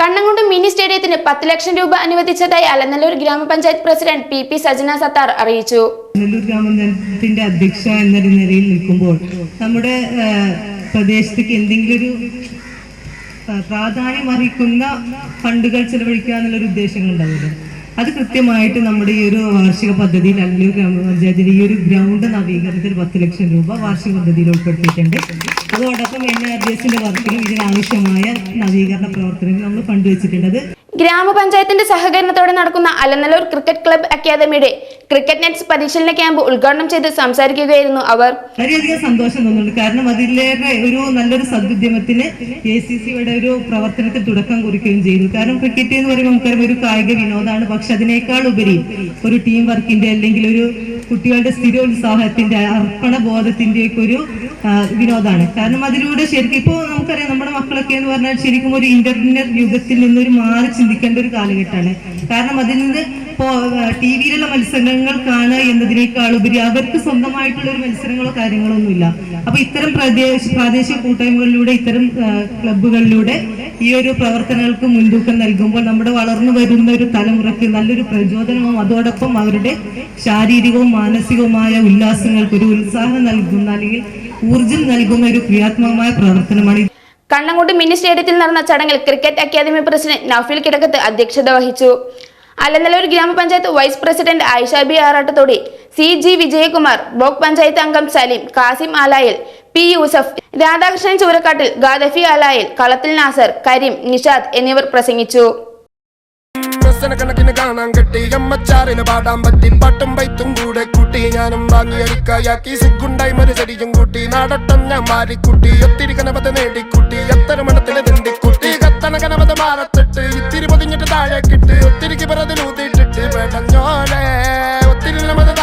പത്ത് ലക്ഷം രൂപ അനുവദിച്ചതായി Alanallur Gramapanchayat president P P Sajana Sathar അറിയിച്ചു. അലനല്ലൂർ ഗ്രാമപഞ്ചായത്തിന്റെ അധ്യക്ഷ എന്നൊരു നിലയിൽ നിൽക്കുമ്പോൾ നമ്മുടെ പ്രദേശത്തേക്ക് എന്തെങ്കിലും ഒരു പ്രാധാന്യം അർഹിക്കുന്ന ഫണ്ടുകൾ ചെലവഴിക്കുക എന്നുള്ളൊരു ഉദ്ദേശങ്ങൾ ഉണ്ടാവില്ല അത് കൃത്യമായിട്ട് നമ്മുടെ ഈ ഒരു വാർഷിക പദ്ധതിയിൽ അല്ലെങ്കിൽ ഗ്രാമപഞ്ചായത്തിന്റെ ഈ ഒരു ഗ്രൗണ്ട് നവീകരണത്തിൽ പത്ത് ലക്ഷം രൂപ വാർഷിക പദ്ധതിയിൽ ഉൾപ്പെടുത്തിയിട്ടുണ്ട്. അതോടൊപ്പം എൻ ആർ ഡി എസിന്റെ വർക്കിലും ഇതിനാവശ്യമായ നവീകരണ പ്രവർത്തനങ്ങൾ നമ്മൾ ഫണ്ട് വെച്ചിട്ടുണ്ട് അത് ഗ്രാമപഞ്ചായത്തിന്റെ സഹകരണത്തോടെ നടക്കുന്ന അലനല്ലൂർ ക്രിക്കറ്റ് ക്ലബ്ബ് അക്കാദമിയുടെ ക്രിക്കറ്റ് നെറ്റ്സ് പരിശീലന ക്യാമ്പ് ഉദ്ഘാടനം ചെയ്ത് സംസാരിക്കുകയായിരുന്നു അവർ. വളരെയധികം സന്തോഷം തോന്നുന്നുണ്ട്. കാരണം അതിലേറെ ഒരു നല്ലൊരു സദ്യമത്തിന് എ സി സിയുടെ ഒരു പ്രവർത്തനത്തിൽ തുടക്കം കുറിക്കുകയും ചെയ്തു. കാരണം ക്രിക്കറ്റ് എന്ന് പറയുമ്പോൾ നമുക്കറിയാം ഒരു കായിക വിനോദമാണ്. പക്ഷെ അതിനേക്കാൾ ഉപരി ഒരു ടീം വർക്കിന്റെ അല്ലെങ്കിൽ ഒരു കുട്ടികളുടെ സ്ഥിരോത്സാഹത്തിന്റെ അർപ്പണ ബോധത്തിന്റെ ഒക്കെ ഒരു വിനോദമാണ്. കാരണം അതിലൂടെ ശരിക്കും ഇപ്പോൾ നമുക്കറിയാം മക്കളൊക്കെ എന്ന് പറഞ്ഞാൽ ശരിക്കും ഒരു ഇന്റർനെറ്റ് യുഗത്തിൽ നിന്ന് ഒരു മാറി ചിന്തിക്കേണ്ട ഒരു കാലഘട്ടമാണ്. കാരണം അതിൽ നിന്ന് ടി വിയിലുള്ള മത്സരങ്ങൾ കാണുക എന്നതിനേക്കാൾ ഉപരി അവർക്ക് സ്വന്തമായിട്ടുള്ള ഒരു മത്സരങ്ങളോ കാര്യങ്ങളോ ഒന്നുമില്ല അപ്പൊ ഇത്തരം പ്രദേശ പ്രാദേശിക കൂട്ടായ്മകളിലൂടെ ഇത്തരം ക്ലബ്ബുകളിലൂടെ ഈ ഒരു പ്രവർത്തനങ്ങൾക്ക് മുൻതൂക്കം നൽകുമ്പോൾ നമ്മുടെ വളർന്നു വരുന്ന ഒരു തലമുറയ്ക്ക് നല്ലൊരു പ്രചോദനവും അതോടൊപ്പം അവരുടെ ശാരീരികവും മാനസികവുമായ ഉല്ലാസങ്ങൾക്ക് ഒരു ഉത്സാഹം നൽകുന്ന അല്ലെങ്കിൽ ഊർജം നൽകുന്ന ഒരു ക്രിയാത്മകമായ പ്രവർത്തനമാണ് കണ്ണങ്കോട്ട് മിനി സ്റ്റേഡിയത്തിൽ നടന്ന ചടങ്ങിൽ cricket academy president Noufil Kidakkath അധ്യക്ഷത വഹിച്ചു. Alanallur Gramapanchayat vice president Ayisha B Arattathodi C G Vijayakumar block panchayat അംഗം സലീം കാസിം ആലായൽ പി യൂസഫ് രാധാകൃഷ്ണൻ ചൂരക്കാട്ടിൽ ഗാദഫി ആലായൽ കളത്തിൽ നാസർ കരീം നിഷാദ് എന്നിവർ പ്രസംഗിച്ചു. ഒത്തിരി